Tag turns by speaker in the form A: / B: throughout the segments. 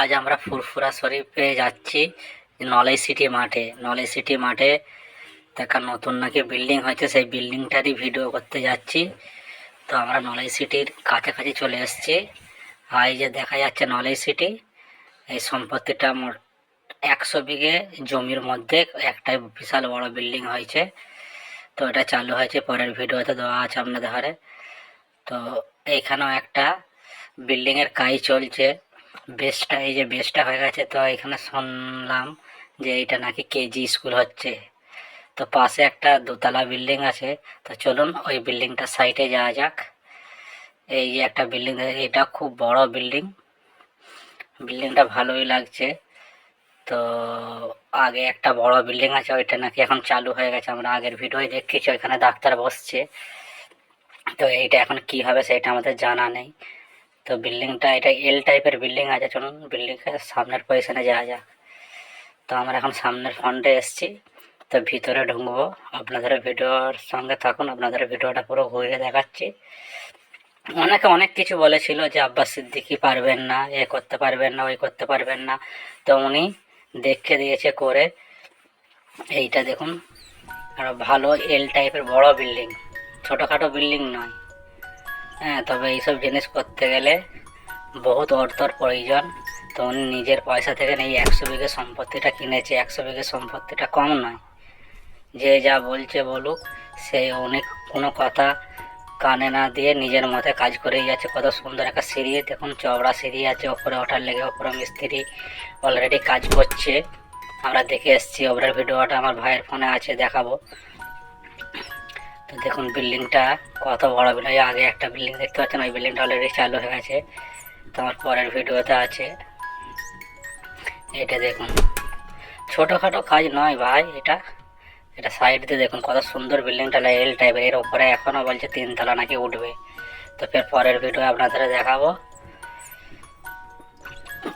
A: আজ আমরা ফুরফুরা শরীফে যাচ্ছি নলেজ সিটি মাঠে। নলেজ সিটি মাঠে দেখা নতুন নাকি বিল্ডিং হয়েছে, সেই বিল্ডিংটারই ভিডিও করতে যাচ্ছি। তো আমরা নলেজ সিটির কাছাকাছি চলে এসেছি। আর যে দেখা যাচ্ছে নলেজ সিটি, এই সম্পত্তিটা মোট একশো বিঘে জমির মধ্যে একটাই বিশাল বড় বিল্ডিং হয়েছে। তো এটা চালু হয়েছে, পরের ভিডিওতে দেওয়া আছে আপনাদের ঘরে। তো এইখানেও একটা বিল্ডিংয়ের কাজ চলছে। বেসটা, এই যে বেসটা হয়ে গেছে, তো এখানে শুনলাম যে এইটা নাকি কেজি স্কুল হচ্ছে। তো পাশে একটা দোতলা বিল্ডিং আছে, তো চলুন ওই বিল্ডিংটার সাইডে যাওয়া যাক। এই যে একটা বিল্ডিং, এটা খুব বড় বিল্ডিং। বিল্ডিংটা ভালোই লাগছে। তো আগে একটা বড় বিল্ডিং আছে, ওইটা নাকি এখন চালু হয়ে গেছে। আমরা আগের ভিডিওয় দেখেছি, ওইখানে ডাক্তার বসছে। তো এইটা এখন কি হবে সেটা আমাদের জানা নেই। তো বিল্ডিংটা এটা এল টাইপের বিল্ডিং আছে, চলুন বিল্ডিংয়ের সামনের পজিশনে যাওয়া যাক। তো আমরা এখন সামনের ফ্রন্টে এসেছি। তো ভিতরে ঢুকবো। আপনাদের ভিডিওর সঙ্গে থাকুন, আপনাদের ভিডিওটা পুরো ঘুরে দেখাচ্ছি। অনেকে অনেক কিছু বলেছিল যে আব্বাস সিদ্দিকি পারবেন না, এ করতে পারবেন না ওই করতে পারবেন না। তো উনি দেখে দিয়েছে করে। এইটা দেখুন। আর ভালো এল টাইপের বড় বিল্ডিং। ছোটোখাটো বিল্ডিং নয়। তবে এইসব জিনিস করতে গেলে বহুত অর্থর প্রয়োজন। তো উনি নিজের পয়সা থেকে এই একশো বিঘে সম্পত্তিটা কিনেছে। একশো বিঘে সম্পত্তিটা কম নয়। যে যা বলছে বলুক, সে উনি কোনো কথা কানে না দিয়ে নিজের মতে কাজ করেই যাচ্ছে। কত সুন্দর একটা সিঁড়ি, দেখুন চওড়া সিঁড়ি আছে, ওপরে ওঠার লেগে ওপরে মিস্ত্রি অলরেডি কাজ করছে। আমরা দেখে এসেছি, ওপরের ভিডিওটা আমার ভাইয়ের ফোনে আছে, দেখাবো। দেখুন, বিল্ডিংটা কত বড় বিল্ডিং। আগে একটা বিল্ডিং দেখতে পাচ্ছেন, ওই বিল্ডিংটা অলরেডি চালু হয়ে গেছে। তো আমার পরের ভিডিওতে আছে। এটা দেখুন, ছোটোখাটো কাজ নয় ভাই এটা। এটা সাইড দিয়ে দেখুন, কত সুন্দর বিল্ডিংটা এল টাইপের এর। ওপরে এখনও বলছে তিনতলা নাকি উঠবে। তো ফের পরের ভিডিও আপনাদের দেখাবো।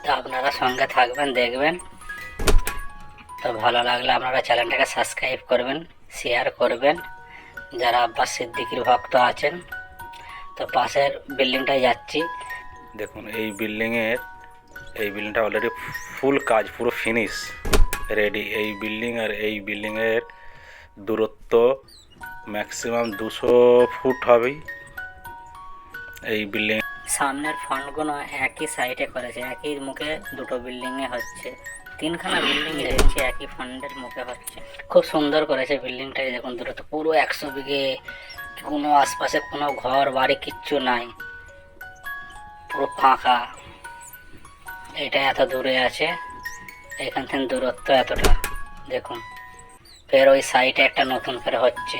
A: তো আপনারা সঙ্গে থাকবেন, দেখবেন। তো ভালো লাগলে আপনারা চ্যানেলটাকে সাবস্ক্রাইব করবেন শেয়ার করবেন। যারা আব্বাস সিদ্দিকির ভক্ত আছেন তো পাশের বিল্ডিংটায় যাচ্ছি।
B: দেখুন এই বিল্ডিংয়ের এই বিল্ডিংটা অলরেডি ফুল কাজ পুরো ফিনিশ রেডি এই বিল্ডিং আর এই বিল্ডিংয়ের দূরত্ব ম্যাক্সিমাম দুশো ফুট হবেই। এই বিল্ডিং
A: সামনের ফ্রন্টগুলো একই সাইডে করেছে একই মুখে দুটো বিল্ডিংয়ে হচ্ছে। তিনখানা বিল্ডিং দেখছি একই ফ্রন্টের মুখে হচ্ছে। খুব সুন্দর করেছে বিল্ডিংটাই দেখুন দূরত্ব পুরো একশো বিঘে, কোনো আশপাশে কোনো ঘর, বাড়ি কিচ্ছু নাই। পুরো ফাঁকা। এটা এত দূরে আছে, এখান থেকে দূরত্ব এতটা, দেখুন। ফের ওই সাইডে একটা নতুন ফের হচ্ছে।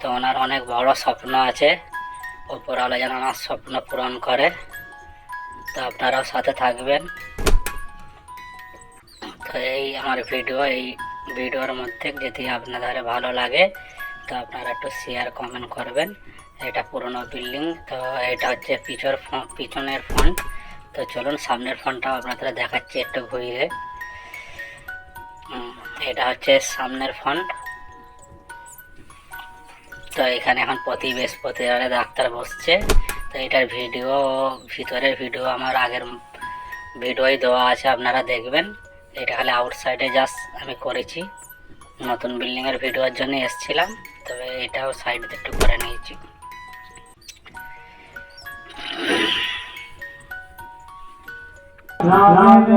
A: তো ওনার অনেক বড় স্বপ্ন আছে ওপরওয়ালা যেন আমার স্বপ্ন পূরণ করে। তো আপনারাও সাথে থাকবেন। তো এই আমার ভিডিও এই ভিডিওর মধ্যে যদি আপনাদের ভালো লাগে, তো আপনারা একটু শেয়ার কমেন্ট করবেন। এটা পুরনো বিল্ডিং তো এটা হচ্ছে পিছর পিছনের ফ্রন্ট তো চলুন সামনের ফ্রন্টটাও আপনাদের দেখাচ্ছি একটু ঘুরিয়ে। এটা হচ্ছে সামনের ফ্রন্ট তো এখানে এখন প্রতি বৃহস্পতিবারে ডাক্তার বসছে। তো এটার ভিডিও ভিতরের ভিডিও আমার আগের ভিডিওই দেওয়া আছে, আপনারা দেখবেন। এটা খালি আউটসাইডে জাস্ট আমি করেছি। নতুন বিল্ডিংয়ের ভিডিওর জন্য এসেছিলাম, তবে এটাও সাইড একটু করে নিয়েছি।
C: নামে